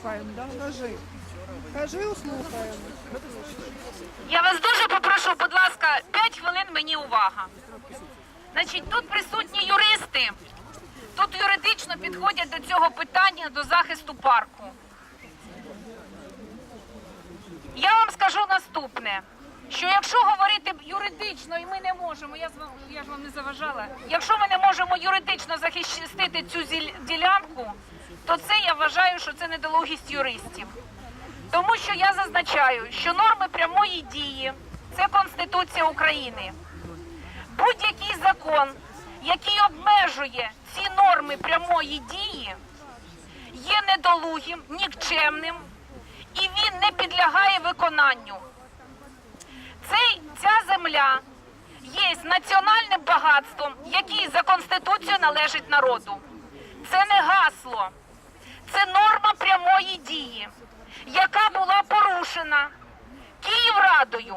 слухаємо, да? Кажи. Кажи, слухаємо. Я вас дуже попрошу, будь ласка, 5 хвилин мені увага. Значить, тут присутні юристи, тут юридично підходять до цього питання до захисту парку. Я вам скажу наступне. Що якщо говорити юридично, і ми не можемо, я, з вами- я ж вам не заважала, якщо ми не можемо юридично захистити цю ділянку, то це я вважаю, що це недолугість юристів. Тому що я зазначаю, що норми прямої дії це Конституція України. Будь-який закон, який обмежує ці норми прямої дії, є недолугим, нікчемним і він не підлягає виконанню. Цей, ця земля є національним багатством, який за Конституцією належить народу. Це не гасло, це норма прямої дії, яка була порушена Київрадою.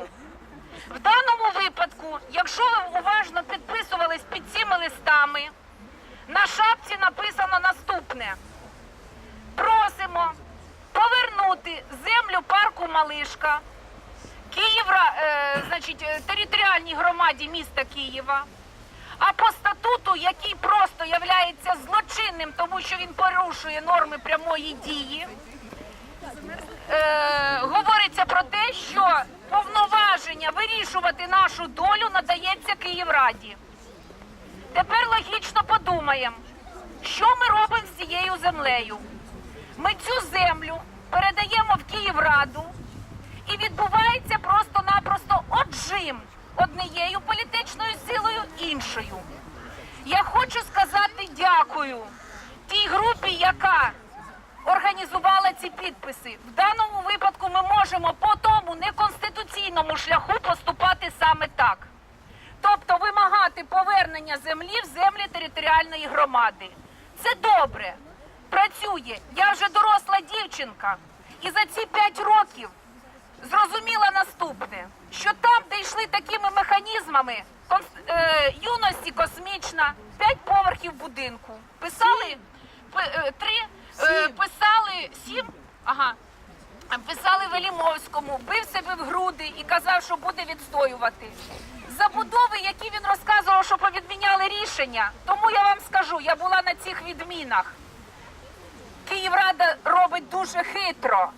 В даному випадку, якщо ви уважно підписувались під цими листами, на шапці написано наступне: просимо повернути землю парку Малишка Київра, е, значить, е, територіальній громаді міста Києва. А статуту, який просто являється злочинним, тому що він порушує норми прямої дії, е, говориться про те, що повноваження вирішувати нашу долю надається Київраді. Тепер логічно подумаємо, що ми робимо з цією землею. Ми цю землю передаємо в Київраду і відбувається просто-напросто отжим однією політичною силою іншою. Я хочу сказати дякую тій групі, яка організувала ці підписи. В даному випадку ми можемо по тому неконституційному шляху поступати саме так. Тобто вимагати повернення землі в землі територіальної громади. Це добре, працює. Я вже доросла дівчинка, і за ці п'ять років зрозуміла наступне: що там, де йшли такими механізмами, конс- е, юності космічна, п'ять поверхів будинку. Писали пи- е, три, е, писали сім. Ага. Писали Велімовському, бив себе в груди і казав, що буде відстоювати. Забудови, які він розказував, що повідміняли рішення. Тому я вам скажу, я була на цих відмінах. Київрада робить дуже хитро.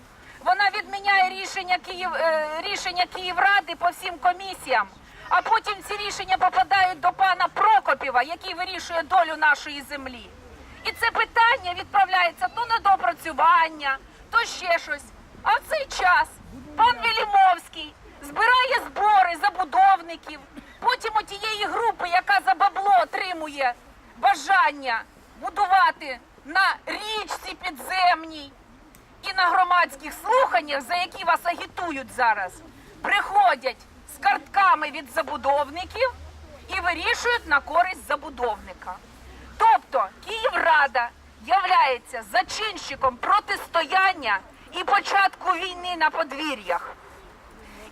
Вона відміняє рішення Київ е, рішення Київради по всім комісіям, а потім ці рішення попадають до пана Прокопєва, який вирішує долю нашої землі. І це питання відправляється то на допрацювання, то ще щось. А в цей час пан Вілімовський збирає збори забудовників, потім отієї групи, яка за бабло отримує бажання будувати на річці підземній і на громадських слуханнях, за які вас агітують зараз, приходять з картками від забудовників і вирішують на користь забудовника. Тобто Київрада являється зачинщиком протистояння і початку війни на подвір'ях.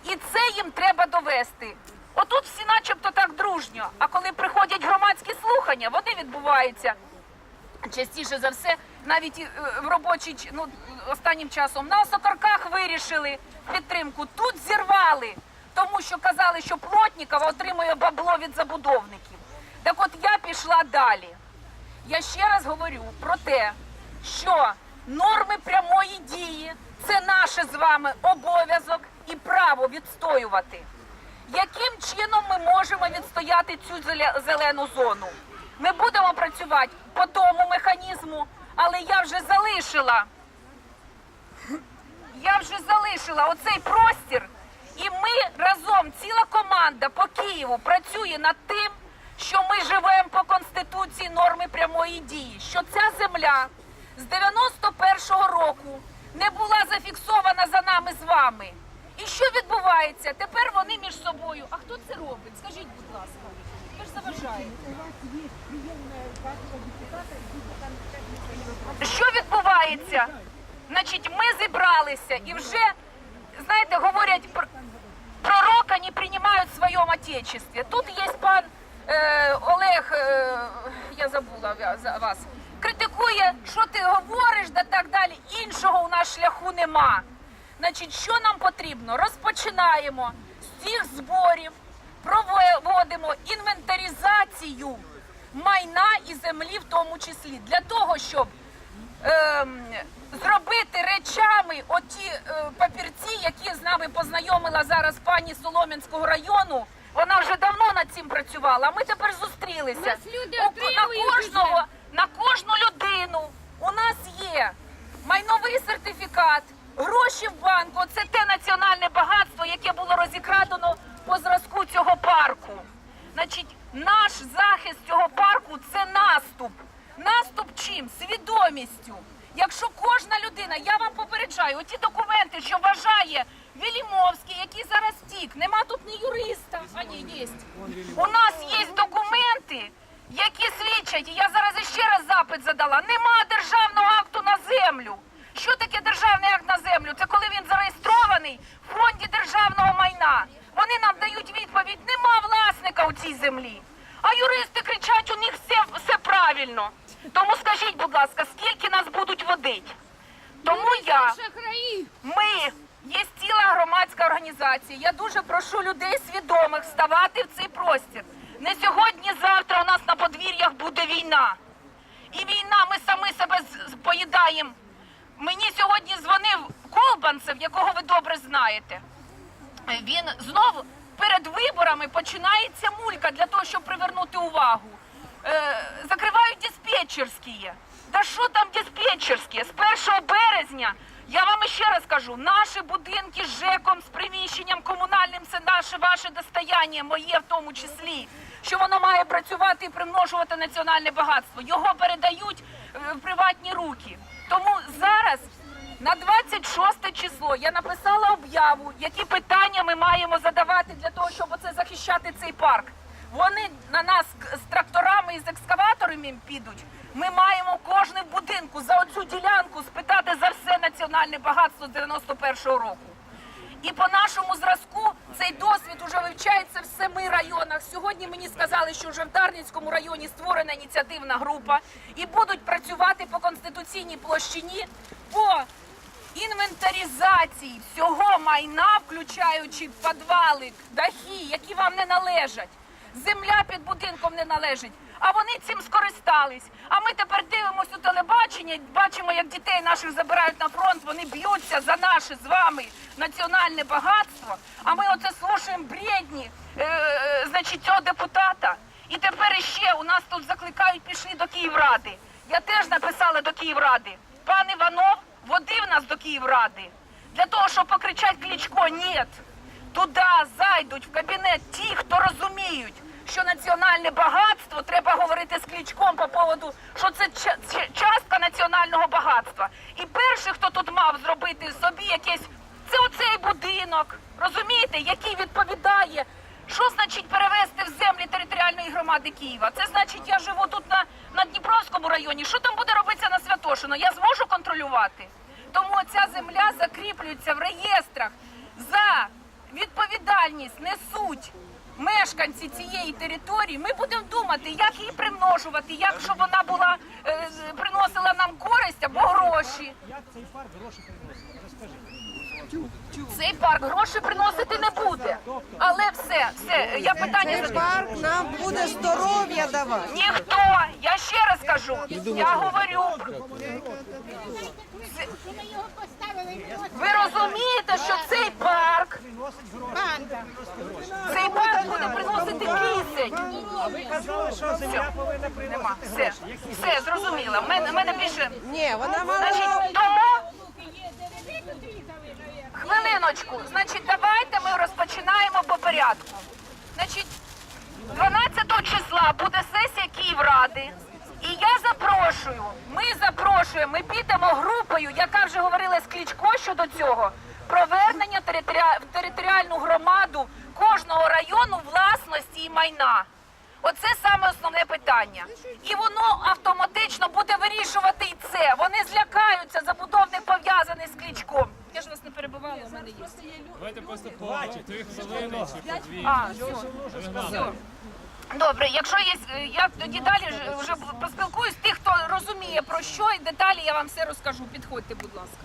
І це їм треба довести. Отут всі начебто так дружньо, а коли приходять громадські слухання, вони відбуваються частіше за все, навіть е, в робочий ч- ну, останнім часом на Осокорках вирішили підтримку. Тут зірвали, тому що казали, що Плотнікова отримує бабло від забудовників. Так от я пішла далі. Я ще раз говорю про те, що норми прямої дії це наше з вами обов'язок і право відстоювати. Яким чином ми можемо відстояти цю зелену зону? Ми будемо працювати по тому механізму, але я вже залишила. Я вже залишила оцей простір, і ми разом, ціла команда по Києву працює над тим, що ми живемо по конституції норми прямої дії. Що ця земля з 91-го року не була зафіксована за нами з вами. І що відбувається? Тепер вони між собою. А хто це робить? Скажіть, будь ласка. Ви ж заважаєте. Що відбувається? Значить, ми зібралися і вже, знаєте, говорять про пророка не приймають в своєму отечестві. Тут є пан е, Олег, е, я забула за вас, критикує, що ти говориш, да так далі. Іншого у нас шляху нема. Значить, що нам потрібно? Розпочинаємо з цих зборів, проводимо інвентаризацію майна і землі, в тому числі, для того, щоб зробити речами оті е, папірці, які з нами познайомила зараз пані Солом'янського району. Вона вже давно над цим працювала. а Ми тепер зустрілися. Люди на кожного, на кожну людину у нас є майновий сертифікат, гроші в банку. Це те національне багатство, яке було розікрадено по зразку цього парку. Значить, наш захист цього парку це наступ. Наступ чим? Свідомістю. Якщо кожна людина, я вам попереджаю, оті документи, що вважає Вілімовський, який зараз втік, нема тут ні юриста, а ні, є. У нас є документи, які свідчать, і я зараз іще раз запит задала, нема державного акту на землю. Що таке державний акт на землю? Це коли він зареєстрований в фонді державного майна. Вони нам дають відповідь, нема власника у цій землі. А юристи кричать, у них все, все правильно. Тому скажіть, будь ласка, скільки нас будуть водити? Тому я. Ми є ціла громадська організація. Я дуже прошу людей свідомих вставати в цей простір. Не сьогодні, завтра у нас на подвір'ях буде війна. І війна, ми самі себе поїдаємо. Мені сьогодні дзвонив Колбанцев, якого ви добре знаєте. Він знову перед виборами починається мулька для того, щоб привернути увагу. Е, закривають диспетчерські. Та що там диспетчерські? З 1 березня я вам ще раз кажу, наші будинки з ЖЕКом, з приміщенням комунальним, це наше ваше достояння, моє в тому числі. Що воно має працювати і примножувати національне багатство. Його передають е, в приватні руки. Тому зараз на 26 число я написала об'яву, які питання ми маємо задавати для того, щоб оце захищати цей парк. Вони на нас з тракторами і з екскаваторами підуть. Ми маємо кожен в будинку за оцю ділянку спитати за все національне багатство з 91-го року. І по нашому зразку цей досвід вже вивчається в семи районах. Сьогодні мені сказали, що вже в Дарницькому районі створена ініціативна група і будуть працювати по конституційній площині по інвентаризації всього майна, включаючи підвали, дахи, які вам не належать. Земля під будинком не належить. А вони цим скористались. А ми тепер дивимося у телебачення, бачимо, як дітей наших забирають на фронт, вони б'ються за наше з вами національне багатство. А ми оце слушаємо бредні, е, е, значить, цього депутата. І тепер іще у нас тут закликають, пішли до Київради. Я теж написала до Київради. Пан Іванов водив нас до Київради. Для того, щоб покричати Кличко, ні. Туди зайдуть в кабінет ті, хто розуміють, що національне багатство треба говорити з Кличком по поводу, що це ча- ча- частка національного багатства. І перший, хто тут мав зробити собі якесь, це оцей будинок, розумієте, який відповідає. Що значить перевести в землі територіальної громади Києва? Це значить, я живу тут на, на Дніпровському районі. Що там Святошино? Я зможу контролювати. Тому ця земля закріплюється в реєстрах за відповідальність несуть мешканці цієї території. Ми будемо думати, як її примножувати, як щоб вона була е, приносила нам користь або гроші. Як цей парк гроші приносить? Розкажіть. Цей парк гроші приносити не буде. Але все, все, я питання Цей задаю. парк нам буде здоров'я давати. Ніхто, я ще раз кажу, я говорю. Це-. Ви розумієте, що цей парк, Банда. цей парк буде приносити кисень. Ви казали, що земля повинна Нема. приносити Все, гроші. Які все, зрозуміло. В мене, в мене більше. Ні, вона мала. Значить, тому. Хвилиночку, значить, давайте ми розпочинаємо по порядку. Значить, 12 числа буде сесія Київради. І я запрошую, ми запрошуємо, ми підемо групою, яка вже говорила з Кличко щодо цього, провернення територіа- в територіальну громаду кожного району власності і майна. Оце саме основне питання. І воно автоматично буде вирішувати і це. Вони злякаються, забудовник пов'язаний з Кличком. Я ж вас не перебивала, у мене є. Давайте просто по три хвилини чи по дві. А, все. все. Добре, якщо є, я тоді далі ж- вже поспілкуюсь. Тих, хто розуміє про що і деталі, я вам все розкажу. Підходьте, будь ласка.